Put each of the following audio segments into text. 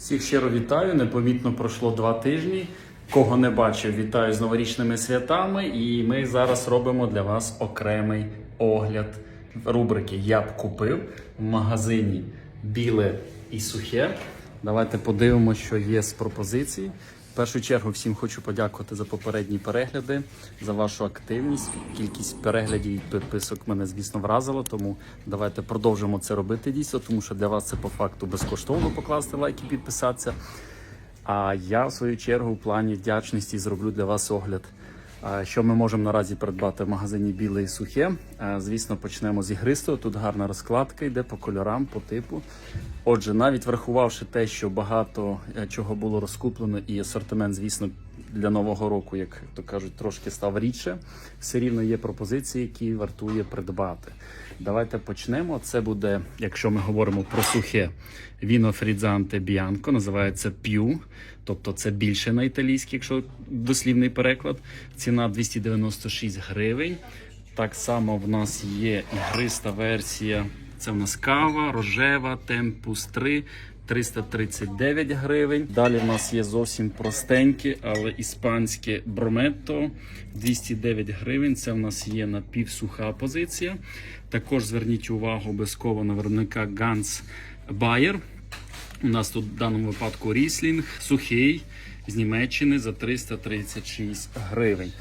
Всіх щиро вітаю. Непомітно пройшло два тижні. Кого не бачив, вітаю з новорічними святами. І ми зараз робимо для вас окремий огляд рубрики Я б купив в магазині біле і сухе. Давайте подивимося, що є з пропозицій. Першу чергу всім хочу подякувати за попередні перегляди, за вашу активність. Кількість переглядів і підписок мене, звісно, вразила. Тому давайте продовжимо це робити дійсно, тому що для вас це по факту безкоштовно покласти лайк і підписатися. А я, в свою чергу, в плані вдячності зроблю для вас огляд, що ми можемо наразі придбати в магазині біле і сухе. Звісно, почнемо з ігристого. Тут гарна розкладка йде по кольорам, по типу. Отже, навіть врахувавши те, що багато е, чого було розкуплено, і асортимент, звісно, для нового року, як то кажуть, трошки став рідше. Все рівно є пропозиції, які вартує придбати. Давайте почнемо. Це буде, якщо ми говоримо про сухе віно фрідзанте біанко, називається п'ю, тобто це більше на італійській, якщо дослівний переклад. Ціна 296 гривень. Так само в нас є ігриста версія. Це в нас кава, рожева, темпус 3, 339 гривень. Далі в нас є зовсім простеньке, але іспанське брометто 209 гривень. Це в нас є напівсуха позиція. Також зверніть увагу обов'язково на виробника Ганс Bayer. У нас тут в даному випадку ріслінг сухий з Німеччини за 336 гривень.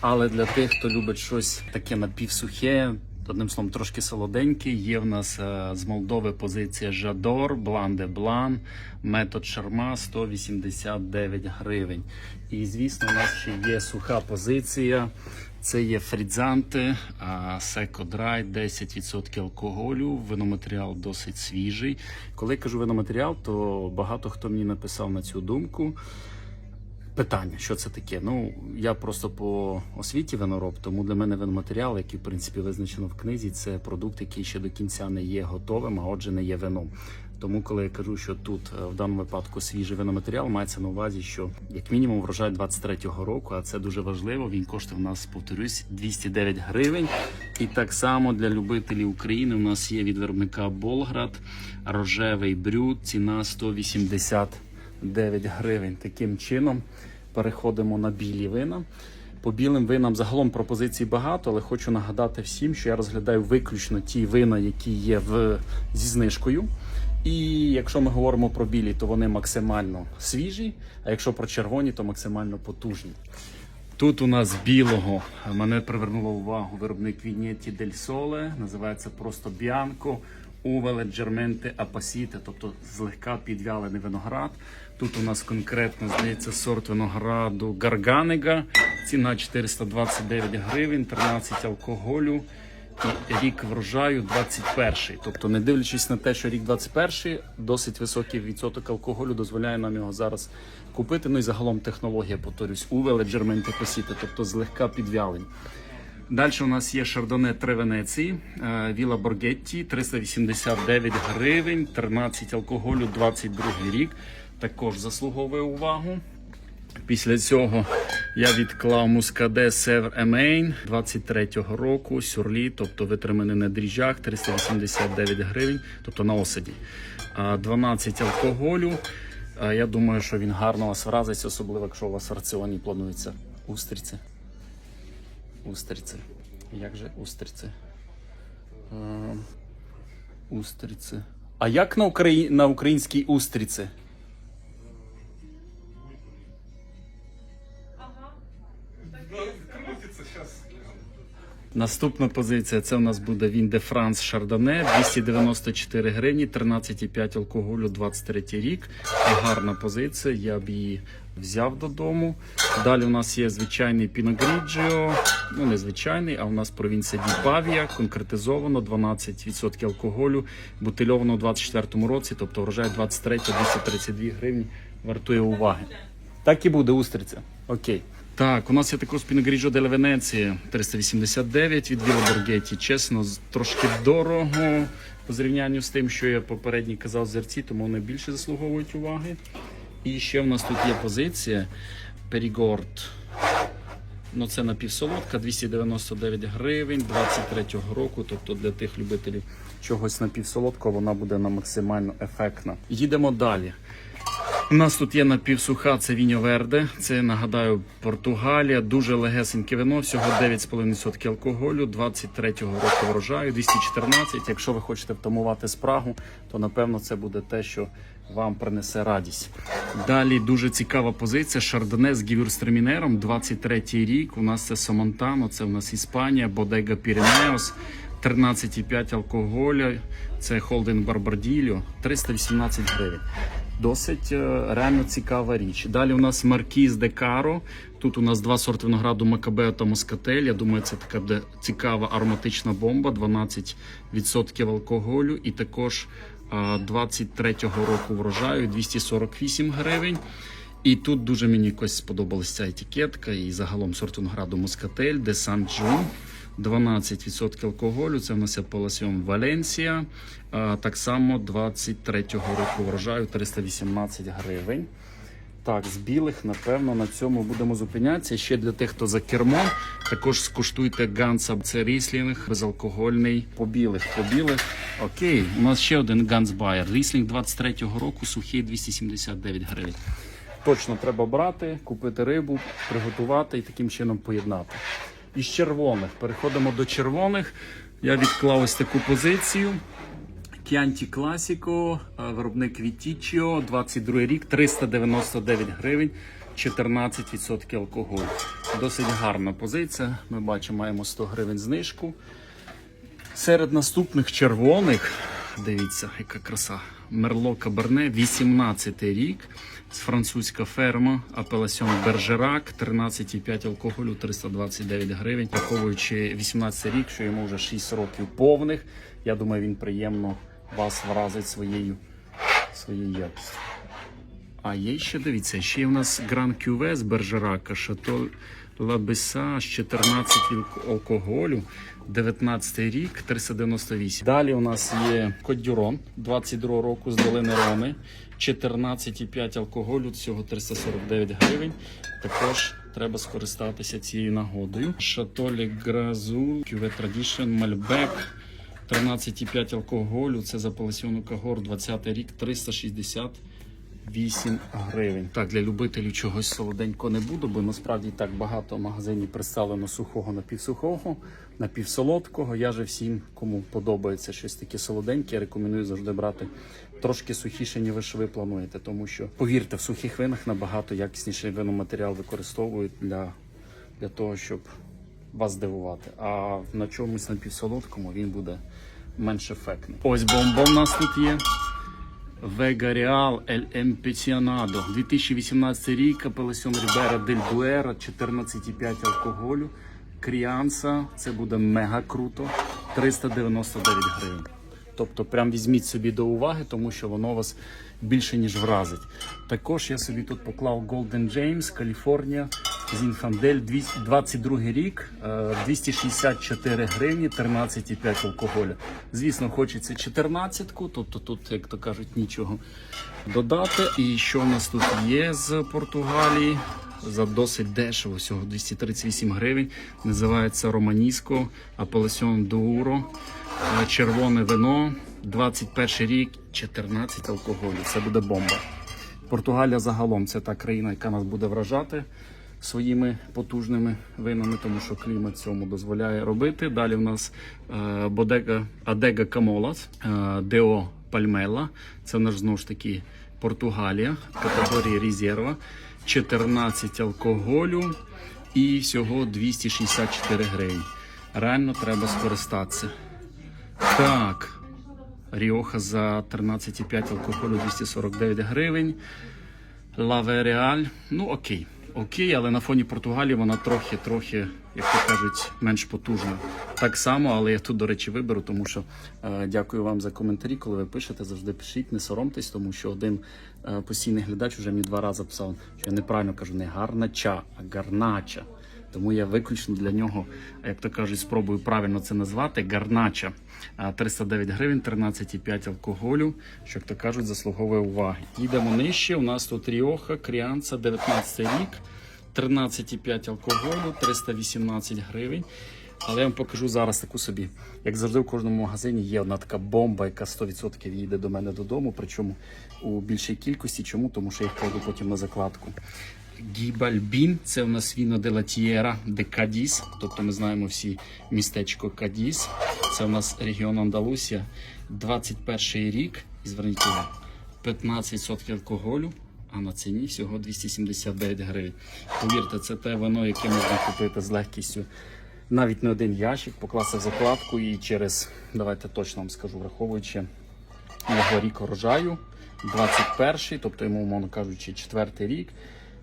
Але для тих, хто любить щось таке напівсухе, одним словом, трошки солоденьке, є в нас е, з Молдови позиція Жадор, Блан де Блан, метод Шарма 189 гривень. І звісно, у нас ще є суха позиція. Це є фрідзанти, секо драй, 10% алкоголю. Виноматеріал досить свіжий. Коли я кажу виноматеріал, то багато хто мені написав на цю думку. Питання, що це таке? Ну я просто по освіті винороб, тому для мене виноматеріал, який в принципі визначено в книзі, це продукт, який ще до кінця не є готовим, а отже, не є вином. Тому, коли я кажу, що тут е, в даному випадку свіжий виноматеріал, мається на увазі, що як мінімум врожай 23-го року, а це дуже важливо. Він коштує в нас, повторюсь, 209 гривень. І так само для любителів України у нас є від виробника Болград рожевий брюд, ціна 189 гривень. Таким чином переходимо на білі вина. По білим винам загалом пропозицій багато, але хочу нагадати всім, що я розглядаю виключно ті вина, які є в, зі знижкою. І якщо ми говоримо про білі, то вони максимально свіжі, а якщо про червоні, то максимально потужні. Тут у нас білого мене привернуло увагу виробник Вінєті Дель Соле, називається просто Біанко. Увеле Джерменте Апасіте, тобто злегка підвялений виноград. Тут у нас конкретно здається сорт винограду Гарганега. Ціна 429 гривень, 13 алкоголю і рік врожаю 21. Тобто, не дивлячись на те, що рік 21, досить високий відсоток алкоголю дозволяє нам його зараз купити. Ну і загалом технологія, повторюсь, Увеле Джерменте Апасіте, тобто злегка підвялень. Далі у нас є Шардоне Три Венеції, е, Віла Боргетті, 389 гривень, 13 алкоголю, 22 рік. Також заслуговує увагу. Після цього я відклав Мускаде Север Емейн 23-го року, сюрлі, тобто витриманий на дріжджах, 389 гривень, тобто на осаді. 12 алкоголю. Я думаю, що він гарно вас вразить, особливо якщо у вас в раціоні планується устриці. Устриці. Як же устриці? Е, Устриці. А як на, Украї... на українській устриці? Наступна позиція це у нас буде він де Франс Шардоне 294 гривні, 13,5 алкоголю, 23 рік. Гарна позиція, я б її взяв додому. Далі у нас є звичайний Піногріджіо, ну не звичайний, а у нас провінція Ді Павія, конкретизовано 12% алкоголю, бутильовано у 24 році, тобто врожай 23 232 гривні, вартує уваги. Так і буде устриця. Окей. Так, у нас є також Піногріджо Деле Венеція 389 від Віла Боргеті. Чесно, трошки дорого по зрівнянню з тим, що я попередній казав зерці, тому вони більше заслуговують уваги. І ще в нас тут є позиція Перігорд. Ну, це напівсолодка, 299 гривень 23-го року. Тобто для тих любителів чогось напівсолодкого вона буде на максимально ефектна. Їдемо далі. У нас тут є напівсуха, це Віньо Верде. Це нагадаю Португалія. Дуже легесеньке вино, всього 9,5% алкоголю, 23-го року врожаю, 214. Якщо ви хочете втамувати спрагу, то напевно це буде те, що вам принесе радість. Далі дуже цікава позиція. Шардоне з гівюрстремінером, 23-й рік. У нас це Самонтано, це у нас Іспанія, Бодега Піренеос. 13,5 алкоголя, це Холден Барбарділіо, 318 гривень. Досить е, реально цікава річ. Далі у нас Маркіз де Каро. Тут у нас два сорти винограду Макабео та Москатель. Я думаю, це така цікава ароматична бомба, 12% алкоголю. І також е, 23-го року врожаю 248 гривень. І тут дуже мені якось сподобалася ця етикетка і загалом сорт винограду Москатель, де Сан Джун. 12% алкоголю. Це в нас Апеласіон Валенсія. А, Так само 23-го року врожаю 318 гривень. Так, з білих, напевно, на цьому будемо зупинятися. Ще для тих, хто за кермом, також скуштуйте Ганса. Це ріслінг безалкогольний. По білих, по білих. Окей, у нас ще один Ганс Байер. Ріслінг 23-го року, сухий 279 гривень. Точно треба брати, купити рибу, приготувати і таким чином поєднати. Із червоних переходимо до червоних. Я відклав ось таку позицію. Кіанті Класіко, е, виробник Вітічіо, 22 рік, 399 гривень, 14% алкоголю. Досить гарна позиція. Ми бачимо, маємо 100 гривень знижку. Серед наступних червоних, дивіться, яка краса. Мерло Каберне, 18 рік. Французька ферма, апеласьон Бержерак, 13,5 алкоголю, 329 гривень. Враховуючи 18 рік, що йому вже 6 років повних. Я думаю, він приємно вас вразить своєю, своєю якістю. А є ще, дивіться, ще є у нас Гран Кюве з Бержерака, Шато Лабеса з 14 вілк- алкоголю, 19 рік, 398. Далі у нас є Кодюрон 22 року з долини Рони, 14,5 алкоголю, всього 349 гривень. Також треба скористатися цією нагодою. Шатолі Гразул, Кюве Традішн, Мальбек. 13,5 алкоголю, це за паласіону Кагор, 20 рік, 368 гривень. Так, для любителів чогось солоденького не буду, бо насправді так багато в магазині представлено сухого напівсухого, напівсолодкого. Я же всім, кому подобається щось таке солоденьке, рекомендую завжди брати трошки сухіше, ніж ви плануєте, тому що повірте, в сухих винах набагато якісніший виноматеріал використовують для, для того, щоб вас здивувати. А на чомусь напівсолодкому він буде менш ефектний. Ось бомба в нас тут є. Vega Real El Empecinado. 2018 рік, апеласьон Рібера Дель Дуера, 14,5 алкоголю. Кріанса, це буде мега круто. 399 гривень. Тобто, прям візьміть собі до уваги, тому що воно вас більше ніж вразить. Також я собі тут поклав Golden James, Каліфорнія, Зінфандель, 22 рік, е, 264 гривні, 13,5 алкоголю. Звісно, хочеться 14-ку, тобто тут, як то кажуть, нічого додати. І що в нас тут є з Португалії? За досить дешево, всього 238 гривень. Називається Романіско, Апеласьон Дуро, Е, червоне вино, 21 рік, 14 алкоголю. Це буде бомба. Португалія загалом це та країна, яка нас буде вражати своїми потужними винами, тому що клімат цьому дозволяє робити. Далі в нас е, Бодега Адега Камолас, е, Део Пальмела. Це наш знову ж таки Португалія, категорії резерва, 14 алкоголю і всього 264 гривень. Реально треба скористатися. Так. Ріоха за 13,5 алкоголю 249 гривень. Лаве Реаль. Ну окей. Окей, але на фоні Португалії вона трохи-трохи, як то кажуть, менш потужна. Так само, але я тут, до речі, виберу, тому що е, дякую вам за коментарі. Коли ви пишете, завжди пишіть, не соромтесь, тому що один е, постійний глядач вже мені два рази писав, що я неправильно кажу, не гарнача, а гарнача. Тому я виключно для нього, як то кажуть, спробую правильно це назвати. Гарнача 309 гривень, 13,5 алкоголю, що як то кажуть, заслуговує уваги. Йдемо нижче. У нас тут Ріоха, Кріанца, 19 рік, 13,5 алкоголю, 318 гривень. Але я вам покажу зараз таку собі. Як завжди, в кожному магазині є одна така бомба, яка 100% їде до мене додому. Причому у більшій кількості. Чому? Тому що я їх кладу потім на закладку. Гібальбін це у нас віно де ла Тієра де Кадіс. Тобто ми знаємо всі містечко Кадіс. Це у нас регіон Андалусія. 21 рік. І зверніть увагу, 15% алкоголю, а на ціні всього 279 гривень. Повірте, це те вино, яке можна купити з легкістю. Навіть не один ящик, покласти в закладку і через, давайте точно вам скажу, враховуючи його рік урожаю, 21-й, тобто йому, умовно кажучи, четвертий рік.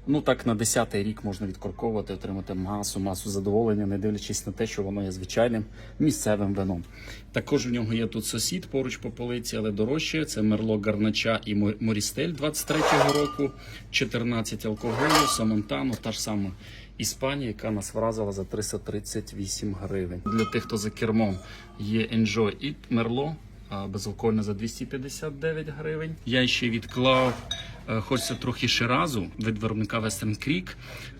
Ну так на 10-й рік можна відкорковувати, отримати масу, масу задоволення, не дивлячись на те, що воно є звичайним місцевим вином. Також в нього є тут сусід поруч по полиці, але дорожче. Це Мерло Гарнача і Морістель 23-го року, 14 алкоголю, Самонтано, та ж сама Іспанія, яка нас вразила за 338 гривень. Для тих, хто за кермом, є Enjoy і Мерло. А, Безалкогольне за 259 гривень. Я ще відклав, е, хочеться трохи Ширазу від виробника Western Creek.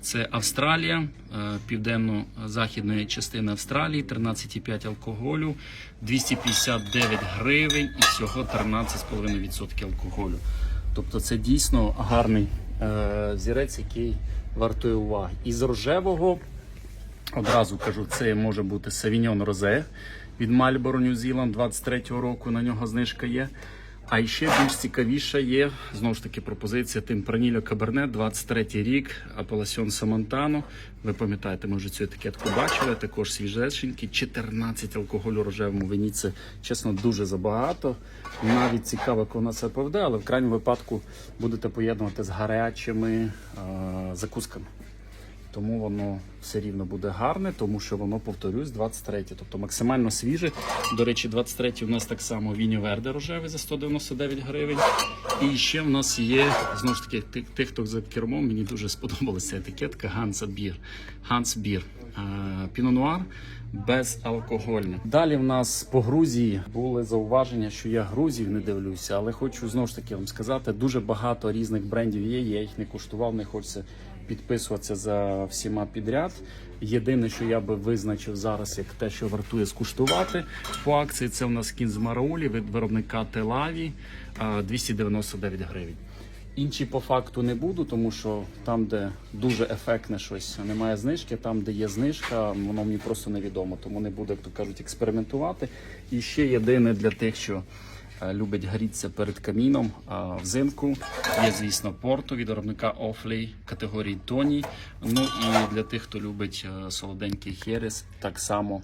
Це Австралія, е, південно-західної частини Австралії, 13,5 алкоголю, 259 гривень і всього 13,5% алкоголю. Тобто це дійсно гарний е, зірець, який вартує уваги. Із рожевого Одразу кажу, це може бути Sauvignon Rosé від Marlboro New Zealand 23-го року. На нього знижка є. А ще більш цікавіша є знову ж таки пропозиція Темпранільо Кабернет, 23-й рік, апеласьон Самонтано. Ви пам'ятаєте, ми вже цю етикетку бачили. Також свіжесенький, 14 алкоголю рожевому вині. Це чесно дуже забагато. Навіть цікаво, як вона це поведе, але в крайньому випадку будете поєднувати з гарячими е- закусками. Тому воно все рівно буде гарне, тому що воно, повторюсь, 23, тобто максимально свіже. До речі, 23 у нас так само Віньо Верде рожевий за 199 гривень. І ще в нас є знову ж таки тих, тих, хто за кермом. Мені дуже сподобалася етикетка Ганса Бір. Ганс Бір. Піно Нуар безалкогольне. Далі в нас по Грузії були зауваження, що я Грузів не дивлюся, але хочу знову ж таки вам сказати, дуже багато різних брендів є. Я їх не куштував, не хочеться підписуватися за всіма підряд. Єдине, що я би визначив зараз, як те, що вартує скуштувати по акції, це у нас кін з Мараулі від виробника Телаві 299 гривень. Інші по факту не буду, тому що там, де дуже ефектне щось, немає знижки. Там, де є знижка, воно мені просто невідомо, тому не буду, як то кажуть, експериментувати. І ще єдине для тих, що любить грітися перед каміном а, взимку. Є, звісно, порту від виробника Офлей категорії Тоні. Ну і для тих, хто любить е, солоденький херес, так само.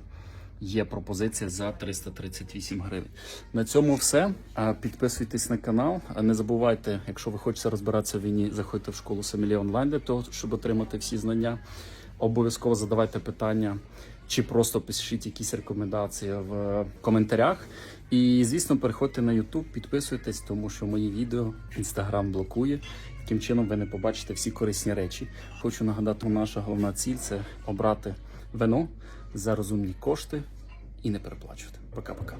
Є пропозиція за 338 гривень. На цьому все. Підписуйтесь на канал. Не забувайте, якщо ви хочете розбиратися в війні, заходьте в школу Семілі онлайн для того, щоб отримати всі знання. Обов'язково задавайте питання чи просто пишіть якісь рекомендації в коментарях. І, звісно, переходьте на YouTube, підписуйтесь, тому що мої відео Instagram блокує. Таким чином ви не побачите всі корисні речі. Хочу нагадати, наша головна ціль це обрати вино за розумні кошти і не переплачувати. Пока-пока.